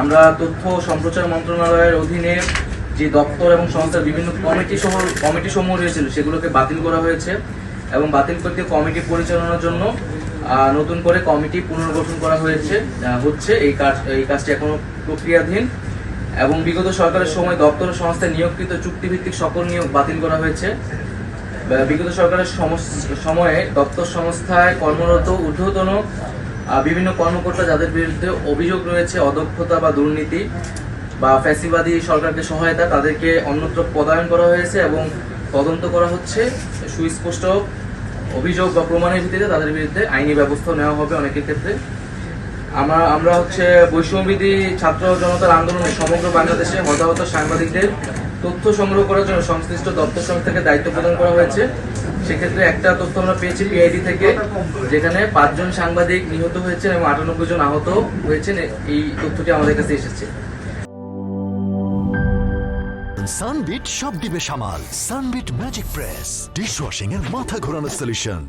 আমরা তথ্য সম্প্রচার মন্ত্রণালয়ের অধীনে যে দপ্তর এবং সংস্থার বিভিন্ন কমিটি সহ কমিটি সমূহ রয়েছিল, সেগুলোকে বাতিল করা হয়েছে এবং বাতিল করতে কমিটি পরিচালনার জন্য নতুন করে কমিটি পুনর্গঠন করা হয়েছে হচ্ছে এই কাজ এই কাজটি এখনও প্রক্রিয়াধীন এবং বিগত সরকারের সময় দপ্তর সংস্থায় নিয়োগকৃত চুক্তিভিত্তিক সকল নিয়োগ বাতিল করা হয়েছে। বিগত সরকারের সময়ে দপ্তর সংস্থায় কর্মরত ঊর্ধ্বতন বিভিন্ন কর্মকর্তা যাদের বিরুদ্ধে অভিযোগ রয়েছে অদক্ষতা বা দুর্নীতি বা ফ্যাসিবাদী সরকারকে সহায়তা, তাদেরকে অন্যত্র পদায়ন করা হয়েছে এবং তদন্ত করা হচ্ছে। সুস্পষ্ট অভিযোগ বা প্রমাণের ভিত্তিতে তাদের বিরুদ্ধে আইনি ব্যবস্থা নেওয়া হবে অনেকের ক্ষেত্রে। আমরা আমরা হচ্ছে বৈষম্যবিধি ছাত্র জনতার আন্দোলনে সমগ্র বাংলাদেশে হতাহত সাংবাদিকদের তথ্য সংগ্রহ করার জন্য সংশ্লিষ্ট দপ্তর সংস্থাকে দায়িত্ব প্রদান করা হয়েছে। সেক্ষেত্রে একটা তথ্য আমরা পেয়েছি পিআইডি থেকে, যেখানে পাঁচজন সাংবাদিক নিহত হয়েছেন এবং আটানব্বই জন আহত হয়েছেন, এই তথ্যটি আমাদের কাছে এসেছে। সানবিট সব দিবে সামাল সানবিট ম্যাজিক প্রেস ডিশওয়াশিং এর মাথা ঘোরানোর সলিউশন